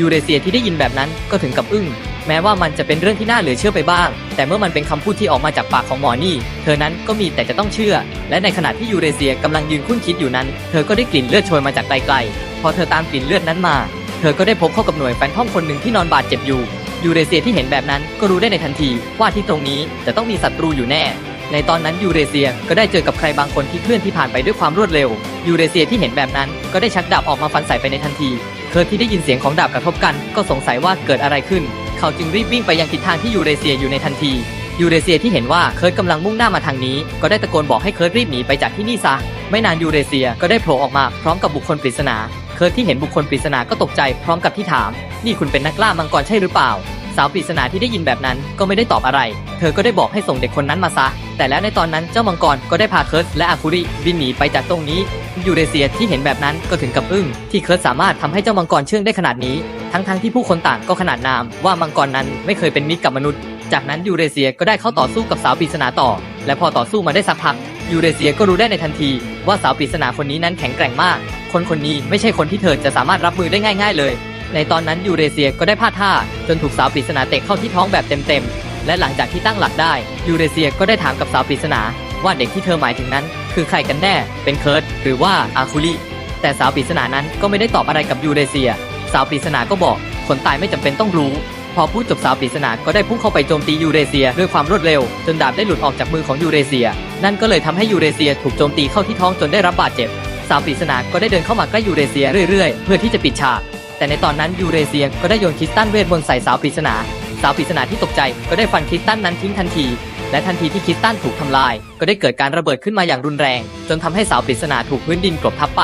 ยูเรเซียที่ได้ยินแบบนั้นก็ถึงกับอึ้ง แม้ว่ามันจะเป็นเรื่องที่น่าเหลือเชื่อไปบ้าง แต่เมื่อมันเป็นคำพูดที่ออกมาจากปากของหมอนี่ เธอนั้นก็มีแต่จะต้องเชื่อ และในขณะที่ยูเรเซียกำลังยืนคุ้นคิดอยู่นั้น เธอก็ได้กลิ่นเลือดโชยมาจากไกลๆ พอเธอตามกลิ่นเลือดนั้นมา เธอก็ได้พบเข้ากับหน่วยแฟนทอมคนหนึ่งที่นอนบาดเจ็บอยู่ ยูเรเซียที่เห็นแบบนั้นก็รู้ได้ในทันทีว่าที่ตรงนี้จะต้องมีศัตรูอยู่แน่ในตอนนั้นยูเรเซียก็ได้เจอกับใครบางคนที่เคลื่อนที่ผ่านไปด้วยความรวดเร็ว ยูเรเซียที่เห็นแบบนั้นก็ได้ชักดาบออกมาฟันใส่ไปในทันที เคิร์ทที่ได้ยินเสียงของดาบกระทบกัน ก็สงสัยว่าเกิดอะไรขึ้น เขาจึงรีบวิ่งไปยังทิศทางที่ยูเรเซียอยู่ในทันที ยูเรเซียที่เห็นว่าเคิร์ดกำลังมุ่งหน้ามาทางนี้ ก็ได้ตะโกนบอกให้เคิร์ดรีบหนีไปจากที่นี่ซะ ไม่นานยูเรเซียก็ได้โผล่ออกมาพร้อมกับบุคคลปริศนา เคิร์ดที่เห็นบุคคลปริศนาก็ตกใจพร้อมกับที่ถาม นี่คุณเป็นนักล่ามังกรใช่หรือเปล่า สาวปริศนาที่ได้ยินแบบนั้นก็ไม่ได้ตอบอะไร เธอก็ได้บอกให้ส่งเด็กคนนั้นมาซะ แต่แล้วในตอนนั้นเจ้ามังกรก็ได้พาเคิร์ทและอาคุริบินหนีไปจากตรงนี้ยูเรเซียที่เห็นแบบนั้นก็ถึงกับอึ้งที่เคิร์ทสามารถทำให้เจ้ามังกรเชื่องได้ขนาดนี้ ทั้งๆที่ผู้คนต่างก็ขนาดนาม ว่ามังกรนั้นไม่เคยเป็นมิตรกับมนุษย์ จากนั้นยูเรเซียก็ได้เข้าต่อสู้กับสาวปริศนาต่อ และพอต่อสู้มาได้สักพักยูเรเซียก็รู้ได้ในทันที ว่าสาวปริศนาคนนี้นั้นแข็งแกร่งมาก คนคนนี้ไม่ใช่คนที่เธอจะสามารถรับมือได้ง่าย ๆ เลย ในตอนนั้นยูเรเซียก็ได้พลาดท่าจนถูกสาวปริศนาเตะเข้าที่ท้องแบบเต็มๆ และหลังจากที่ตั้งหลักได้ยูเรเซียก็ได้ถามกับสาวปริศนาว่าเด็กที่เธอหมายถึงนั้น คือใครกันแน่ เป็นเคิร์ตหรือว่าอาคุลิแต่สาวปริศนานั้นก็ไม่ได้ตอบอะไรกับยูเรเซีย สาวปริศนาก็บอกคนตายไม่จำเป็นต้องรู้ พอพูดจบสาวปริศนาก็ได้พุ่งเข้าไปโจมตียูเรเซียด้วยความรวดเร็ว จนดาบได้หลุดออกจากมือของยูเรเซีย นั่นก็เลยทำให้ยูเรเซียถูกโจมตีเข้าที่ท้องจนได้รับบาดเจ็บ สาวปริศนาก็ได้เดินเข้ามาใกล้ยูเรเซียเรื่อยๆ เพื่อที่จะปิดฉาก แต่ในตอนนั้นยูเรเซียก็ได้โยนคริสตัลเวทมนต์ใส่สาวปริศนา สาวปริศนาที่ตกใจก็ได้ฟันคริสตัลนั้นทิ้งทันที และทันทีที่คริสตัลถูกทำลาย ก็ได้เกิดการระเบิดขึ้นมาอย่างรุนแรง จนทำให้สาวปริศนาถูกพื้นดินกลบทับไป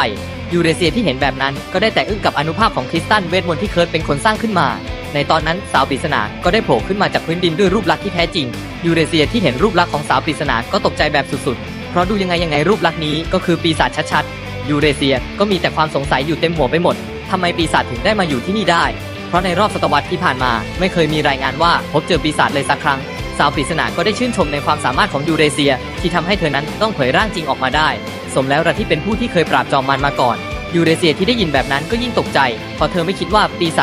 ยูเรเซียที่เห็นแบบนั้นก็ได้แต่อึ้งกับอนุภาพของคริสตัลเวทมนต์ที่เคิร์ตเป็นคนสร้างขึ้นมา ในตอนนั้นสาวปริศนาก็ได้โผล่ขึ้นมาจากพื้นดินด้วยรูปลักษณ์ที่แท้จริงยูเรเซียที่เห็นรูปลักษณ์ของสาวปริศนาก็ตกใจแบบสุดๆ เพราะดูยังไงยังไงรูปลักษณ์นี้ก็คือปีศาจชัดๆยูเรเซียก็มีแต่ความสงสัยอยู่เต็มหัวไปหมด ทำไมปีศาจถึงได้มาอยู่ที่นี่ได้ เพราะในรอบศตวรรษที่ผ่านมา ไม่เคยมีรายงานว่าพบเจอปีศาจเลยสักครั้ง สาวปริศนาก็ได้ชื่นชมในความสามารถของยูเรเซีย ที่ทำให้เธอนั้นต้องเผยร่างจริงออกมาได้ สมแล้วระที่เป็นผู้ที่เคยปราบจอมมันมาก่อนยูเรเซียที่ได้ยินแบบนั้นก็ยิ่งตกใจเพราะเธอไม่คิดว่าปีศาจ